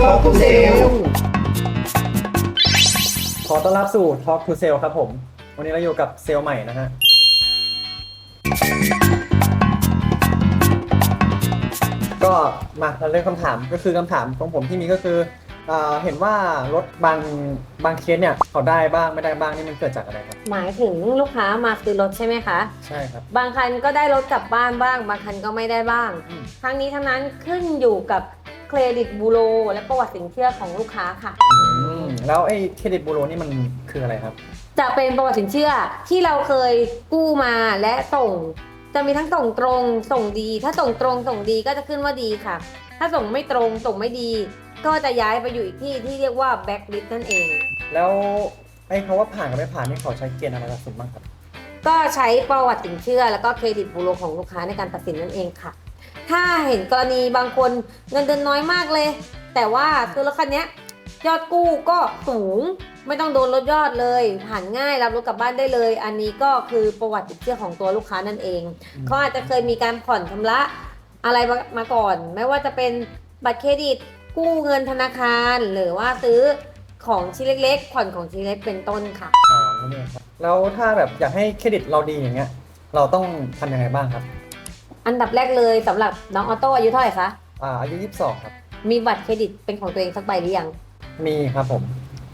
Talk to Sale ขอต้อนรับสู่ Talk to Sale ครับผม วันนี้เราอยู่กับเซลล์ใหม่นะฮะ ก็มาเราเริ่มคำถามก็คือคำถามของผมที่มีก็คือเอ่อเห็นว่ารถบางบางเคสเนี่ยเขาได้บ้างไม่ได้บ้างนี่มันเกิดจากอะไรครับ หมายถึงลูกค้ามาซื้อรถใช่ไหมคะ ใช่ครับ บางคันก็ได้รถกลับบ้านบ้าง บางคันก็ไม่ได้บ้าง อืม ทั้งนี้ทั้งนั้นขึ้นอยู่กับ เครดิตบูโรและประวัติสินเชื่อของลูกค้าค่ะ อืมแล้วไอ้เครดิตบูโรนี่มันคืออะไรครับ จะเป็นประวัติสินเชื่อที่เราเคยกู้มาและส่ง จะมีทั้งส่งตรงส่งดี ถ้าส่งตรงส่งดีก็จะขึ้นว่าดีค่ะ ถ้าส่งไม่ตรงส่งไม่ดี ก็จะย้ายไปอยู่อีกที่ที่เรียกว่าแบ็คลิสต์นั่นเอง แล้วไอ้คาว่าผ่านกับไม่ผ่านนี่เขาใช้เกณฑ์อะไรตัดสินบ้างครับ ก็ใช้ประวัติสินเชื่อแล้วก็เครดิตบูโรของลูกค้าในการตัดสินนั่นเองค่ะ ถ้าเห็นกรณีบางคนเงินเดือนน้อยมากเลย แต่ว่าซื้อรถคันเนี้ยยอดกู้ก็สูงไม่ต้องโดนลดยอดเลยผ่านง่ายรับรถกลับบ้านได้เลย อันนี้ก็คือประวัติสินเชื่อของตัวลูกค้านั่นเองอืมเขาอาจจะเคยมีการผ่อนชำระอะไรมามาก่อน ไม่ว่าจะเป็นบัตรเครดิตกู้เงินธนาคาร หรือว่าซื้อของชิ้นเล็กๆผ่อนของชิ้นเล็กเป็นต้นค่ะอ๋อนี่ครับแล้วถ้าแบบอยากให้เครดิตเราดีอย่างเงี้ยเราต้องทำยังไงบ้างครับ อันดับแรกเลยสำหรับน้องออโต้อายุเท่าไหร่คะ อ่าอายุ22ครับ มีบัตรเครดิตเป็นของตัวเองสักใบหรือยัง มีครับผม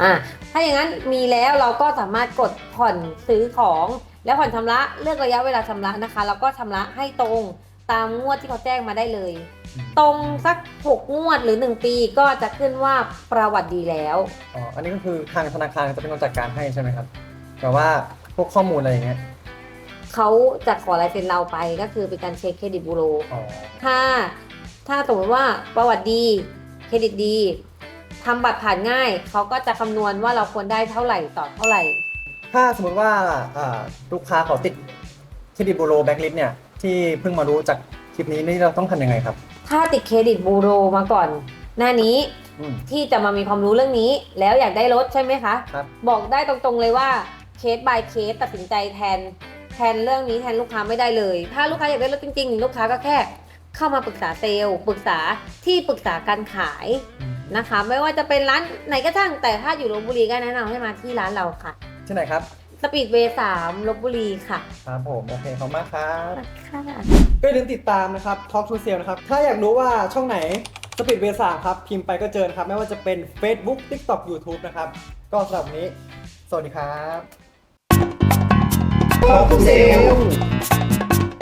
อะถ้าอย่างนั้นมีแล้วเราก็สามารถกดผ่อนซื้อของแล้วผ่อนชำระเลือกระยะเวลาชำระนะคะ แล้วก็ชำระให้ตรงตามงวดที่เขาแจ้งมาได้เลย ตรงสัก 6 งวดหรือ 1 ปีก็จะขึ้นว่าประวัติดีแล้ว อ๋อ อันนี้ก็คือทางธนาคารจะเป็นคนจัดการให้ใช่ไหมครับ แต่ว่าพวกข้อมูลอะไรอย่างเงี้ย เขาจะขอลายเซ็นเราไปก็คือเป็นการเช็คเครดิตบูโร อ๋อถ้าถ้าสมมติว่าประวัติดีเครดิตดีทำบัตรผ่านง่าย เขาก็จะคำนวณว่าเราควรได้เท่าไหร่ต่อเท่าไหร่ ถ้าสมมติว่าอ่าลูกค้าเขาติดเครดิตบูโรแบ็กลิสเนี่ยที่เพิ่งมารู้จากคลิปนี้นี่เราต้องทำยังไงครับถ้าติดเครดิตบูโรมาก่อน หน้านี้อืม ที่จะมามีความรู้เรื่องนี้ แล้วอยากได้รถใช่ไหมคะ ครับ บอกได้ตรงๆเลยว่าเคส by เคสตัดสินใจแทน แทนเรื่องนี้แทนลูกค้าไม่ได้เลย ถ้าลูกค้าอยากได้รถจริงๆ ลูกค้าก็แค่เข้ามาปรึกษาเซลล์ปรึกษาที่ปรึกษาการขายนะคะ ไม่ว่าจะเป็นร้านไหนก็ช่างแต่ถ้าอยู่ลบบุรีก็แนะนำให้มาที่ร้านเราค่ะที่ไหนครับสปีดเวย์สามลบบุรีค่ะครับผมโอเคขอบคุณมากครับค่ะก็อย่าลืมติดตามนะครับ Talk to Sale นะครับ ถ้าอยากรู้ว่าช่องไหนสปีดเวสามครับพิมพ์ไปก็เจอนะครับ ไม่ว่าจะเป็น Facebook TikTok YouTube นะครับ ก็สำหรับวันนี้ สวัสดีครับ Pouco seu.